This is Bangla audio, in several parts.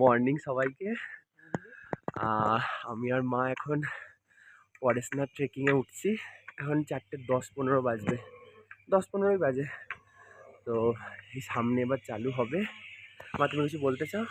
মর্নিং সবাইকে। আমি আর মা এখন পরেশনাথ ট্রেকিংয়ে উঠছি। এখন চারটে দশ পনেরো বাজবে। দশ পনেরোই বাজে। তো এই সামনে এবার চালু হবে। মা, তুমি কিছু বলতে চাও?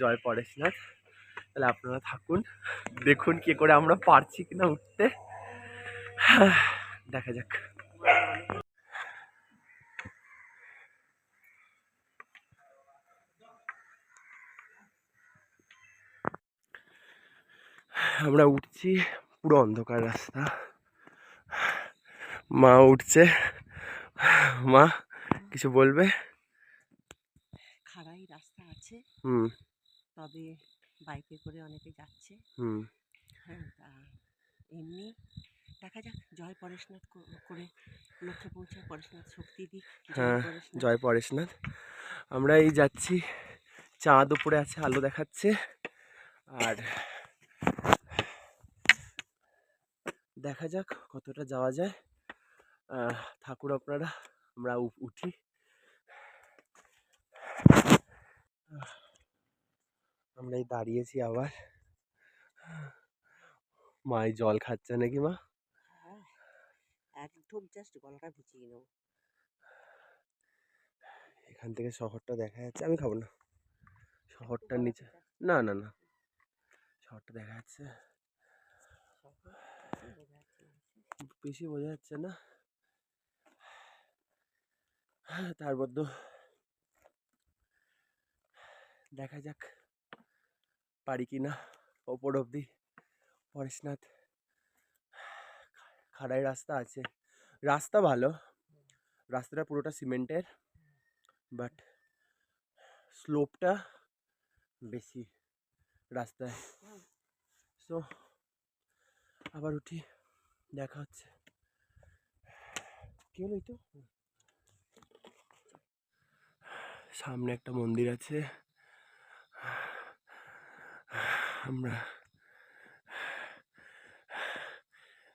জয় পরেশনাথ। তাহলে আপনারা থাকুন। দেখুন কি করে আমরা পারছি কিনা উঠতে। দেখা যাক। আমরা উঠছি পুরো অন্ধকার রাস্তা। মা উঠছে। মা কিছু বলবে? খাড়াই রাস্তা আছে। হুম। তবে বাইকে করে অনেকে যাচ্ছে। হুম। হ্যাঁ তা এমনি দেখা যাক। জয় পরেশনাথ করে লক্ষ্যে পৌঁছায় পরেশনাথ শক্তি দিক। হ্যাঁ, জয় পরেশনাথ। আমরা এই যাচ্ছি। চাঁদ উপরে আছে আলো দেখাচ্ছে। আর দেখা যাক কতটা যাওয়া যায়। ঠাকুর আপনারা আমরা উঠি। আমরা এই দাঁড়িয়েছি আবার। মা এই জল খাচ্ছে নাকি মা? হ্যাঁ জাস্ট গলাটা ভিজিয়ে নেব। এখান থেকে শহরটা দেখা যাচ্ছে আমি খাব না। শহরটার নিচে না না না। শহরটা দেখা যাচ্ছে। বেশি বোঝা যাচ্ছে না। তার মধ্যে দেখা যাক পারি কি না ওপর অব্দি পরেশনাথ খাড়াই রাস্তা আছে। রাস্তা ভালো। রাস্তাটা পুরোটা সিমেন্টের বাট স্লোপটা বেশি রাস্তায়। সো আবার উঠি, দেখা হচ্ছে। কি হলো তো সামনে একটা মন্দির আছে। আমরা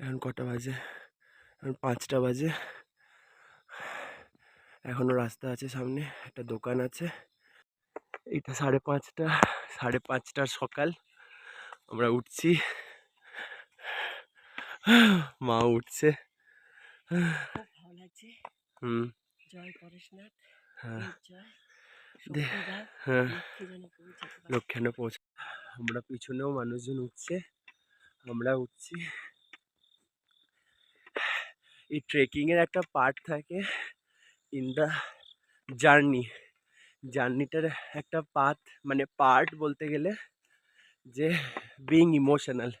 এখন কটা বাজে? এখন পাঁচটা বাজে। এখনও রাস্তা আছে সামনে একটা দোকান আছে। এটা সাড়ে পাঁচটা সাড়ে পাঁচটার সকাল। আমরা উঠছি। মা উঠছে। ভালো লাগছে হুম। জয় পরেশনাথ হ্যাঁ। হ্যাঁ। লক্ষ্যানে পৌঁছ আমরা পিছনেও মানুষজন উঠছে। আমরা উঠছি। এই ট্রেকিংয়ের একটা পার্ট থাকে ইন দ্য জার্নি জার্নিটার একটা পাথ মানে পার্ট বলতে গেলে যে বিং ইমোশনাল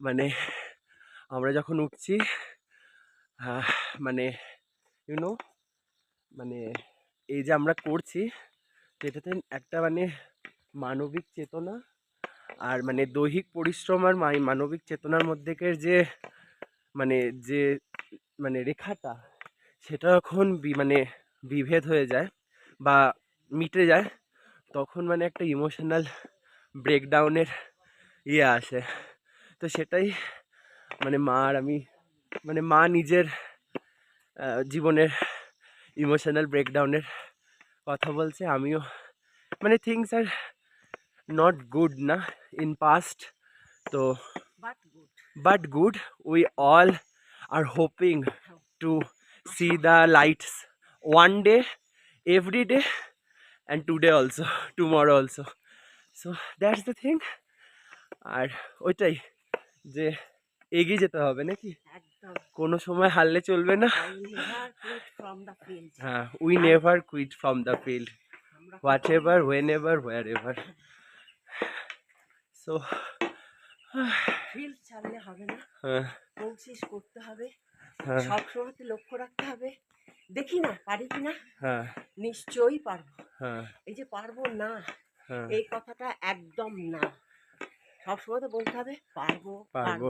মানে আমরা যখন উঠছি মানে ইউনো মানে এই যে আমরা করছি তো এটাতে একটা মানে মানবিক চেতনা আর মানে দৈহিক পরিশ্রম আর মানবিক চেতনার মধ্যেকার যে মানে যে মানে রেখাটা, সেটা যখন বি- মানে বিভেদ হয়ে যায় বা মিটে যায়, তখন মানে একটা ইমোশনাল ব্রেকডাউনের ইয়ে আসে। তো সেটাই মানে মা আর আমি মানে মা নিজের জীবনের ইমোশনাল ব্রেকডাউনের কথা বলছে। আমিও মানে থিংস আর নট গুড না ইন পাস্ট তো but good we all are hoping to see the lights one day every day and today also tomorrow also so that's the thing আর ওইটাই যে এগিয়ে যেতে হবে নাকি? কোনো সময় হারলে চলবে না. হ্যাঁ we never quit from the field whatever whenever wherever so field ছাড়লে হবে না। হ্যাঁ। কোশিস করতে হবে। হ্যাঁ। সবসময় লক্ষ্য রাখতে হবে। দেখি না পারি কি না? হ্যাঁ। নিশ্চয়ই পারব। হ্যাঁ। এই যে পারব না হ্যাঁ। এই কথাটা একদম না। সবসময় তো বলতে হবে পারব পারব।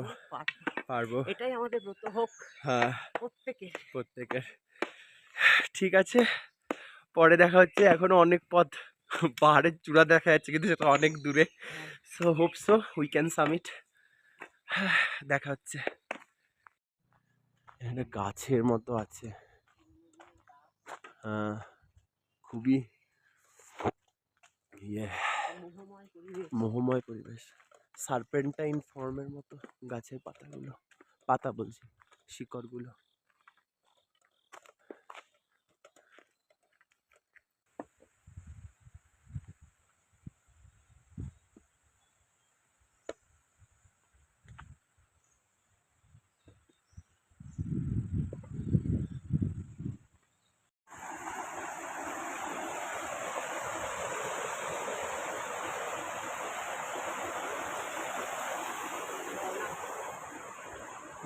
পারব এটাই আমাদের ব্রত হোক হ্যাঁ। প্রত্যেকের। প্রত্যেকের। ঠিক আছে। পরে দেখা হচ্ছে এখনও অনেক পথ পাহাড়ের চূড়া দেখা যাচ্ছে কিন্তু সেটা অনেক দূরে। So hope so we can summit দেখা হচ্ছে। এখানে গাছের মতো আছে। হ্যাঁ খুবই ইয়ে। মোহময় পরিবেশ। মোহময় পরিবেশ। সার্পেন্টাইন ফর্মের মতো গাছের পাতাগুলো পাতা বলছি শিকড়গুলো।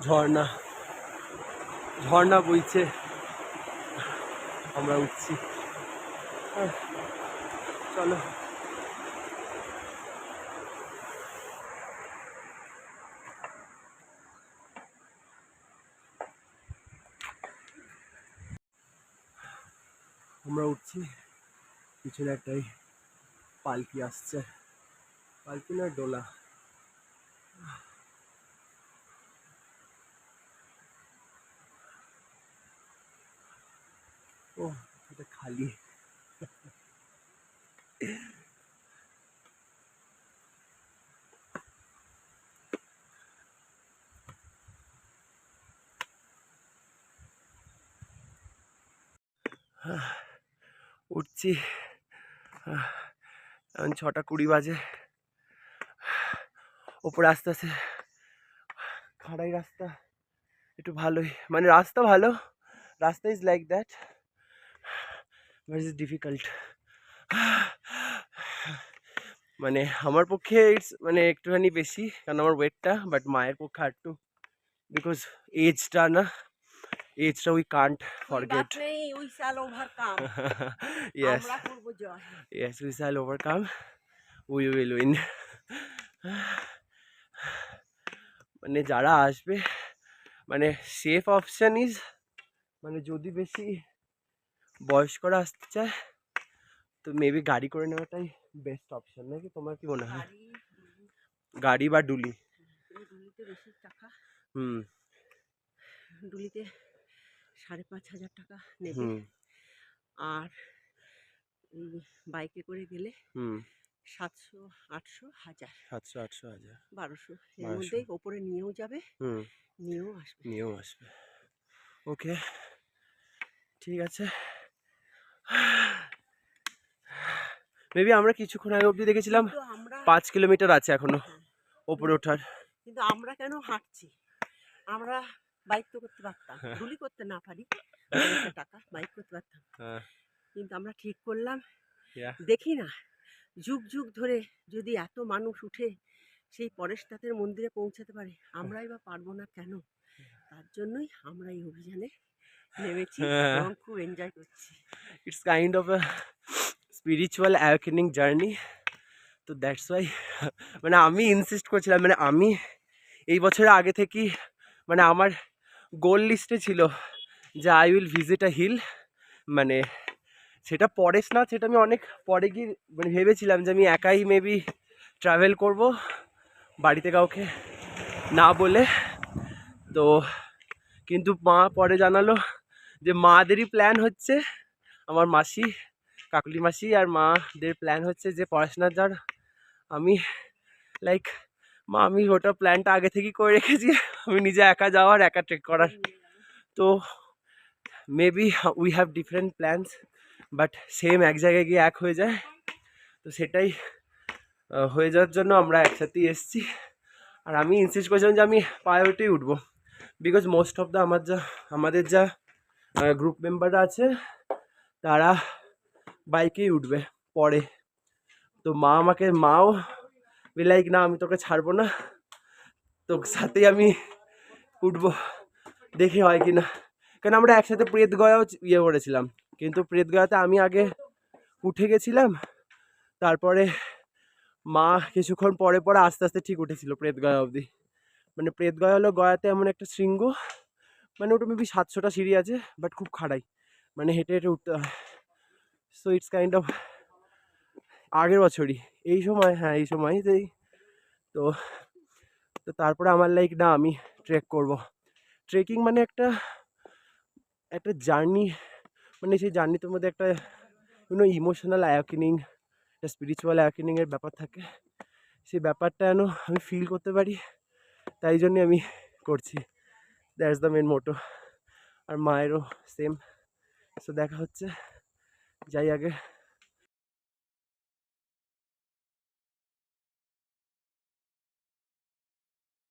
ঝর্ণা। ঝর্ণা বইছে। আমরা উঠছি। চলো। আমরা উঠছি। পিছনে একটাই পালকি আসছে। পালকি না, ডোলা। ও এটা খালি উঠছি আহ, এখন ছটা কুড়ি বাজে ওপরে আস্তে আস্তে খাড়াই রাস্তা একটু ভালোই মানে রাস্তা ভালো রাস্তা is like that but is difficult মানে আমার পক্ষে ইটস মানে একটুখানি বেশি কারণ আমার ওয়েটটা বাট মায়ের পক্ষে আর একটু বিকজ এজটা না এজটা উই কান্ট ফরগেট বাত নেই উই শ্যাল ওভারকাম ইয়েস আমরা করব জয় Yes, we shall overcome. We will win. মানে যারা আসবে মানে সেফ অপশন ইজ মানে যদি বেশি বয়স্করা আসতে চায় তো মেবি গাড়ি করে নেওয়াটাই বেস্ট অপশন নাকি? তোমার কি মনে হয়? গাড়ি বা ডুলি? ডুলিতে বেশি টাকা। হুম। ডুলিতে সাড়ে পাঁচ হাজার টাকা নেবে। আর বাইকে করে গেলে হুম। সাতশো আটশো হাজার। সাতশো আটশো হাজার। বারোশো। এর 1200 মধ্যেই ওপরে নিয়েও যাবে হুম। নিয়েও আসবে। নিয়েও আসবে। ওকে ঠিক আছে। মেবি আমরা কিছুক্ষণ আগে অবধি দেখেছিলাম পাঁচ কিলোমিটার আছে এখনও ওপরে ওঠার। কিন্তু আমরা কেন হাঁটছি? আমরা বাইক তো করতে পারতাম। ডুলি করতে না পারি। টাকা বাইক করতে পারতাম। হ্যাঁ। কিন্তু আমরা ঠিক করলাম। দেখি না যুগ যুগ ধরে যদি এত মানুষ উঠে সেই পরেশনাথের মন্দিরে পৌঁছাতে পারে আমরাই বা পারব না কেন? তার জন্যই আমরা এই অভিযানে নেমেছি হ্যাঁ। এবং খুব এনজয় করছি। It's kind of spiritual awakening journey তো দ্যাটস ওয়াই মানে আমি ইনসিস্ট করছিলাম মানে আমি এই বছরের আগে থেকেই মানে আমার গোল লিস্টে ছিল যে I will visit a hill মানে সেটা পরেস না সেটা আমি অনেক পরে গিয়ে মানে ভেবেছিলাম যে আমি একাই মেবি ট্রাভেল করব বাড়িতে কাউকে না বলে। তো কিন্তু মা পরে জানালো যে মাদেরই প্ল্যান হচ্ছে, আমার মাসি, কাকুলি মাসি আর মাদের প্ল্যান হচ্ছে যে পড়াশোনা যার আমি লাইক মা, আমি ওটা প্ল্যানটা আগে থেকেই করে রেখেছি। আমি নিজে একা যাওয়ার, একা ট্রেক করার। তো maybe we have different plans but same এক জায়গায় গিয়ে এক হয়ে যায়। তো সেটাই হয়ে যাওয়ার জন্য আমরা একসাথেই এসেছি। আর আমি ইনসিস্ট করেছিলাম যে আমি পায়ে উঠবো। বিকজ মোস্ট অফ দ্য আমার যা, আমাদের যা গ্রুপ মেম্বাররা আছে, তারা বাইকেই উঠবে পরে। তো মা আমাকে, মাও লাইক না, আমি তোকে ছাড়বো না। তো সাথেই আমি উঠবো। দেখি হয় কি না। কারণ আমরা একসাথে প্রেত গয়াও ইয়ে করেছিলাম। কিন্তু প্রেত গয়াতে আমি আগে উঠে গেছিলাম। তারপরে মা কিছুক্ষণ পরে পরে আস্তে আস্তে ঠিক উঠেছিল প্রেত গয়া অবধি। মানে প্রেত গয়া হলো গয়াতে এমন একটা শৃঙ্গ। মানে ওটা মেবি সাতশোটা সিঁড়ি আছে বাট খুব খাড়াই। মানে হেঁটে হেঁটে উঠতে হয়। সো ইটস কাইন্ড অফ আগের বছরই। এই সময় হ্যাঁ এই সময় সময়তেই। তো তো তারপরে আমার লাইক না, আমি ট্রেক করব। ট্রেকিং মানে একটা একটা জার্নি মানে সেই জার্নিটার মধ্যে একটা কোনো ইমোশনাল অ্যাওয়াকেনিং একটা স্পিরিচুয়াল অ্যাওয়াকেনিংয়ের ব্যাপার থাকে। সেই ব্যাপারটা যেন আমি ফিল করতে পারি, তাই জন্যে আমি করছি। দ্যাটস দ্য মেন মোটো আর মায়েরও সেম সো দেখা হচ্ছে। যাই আগে।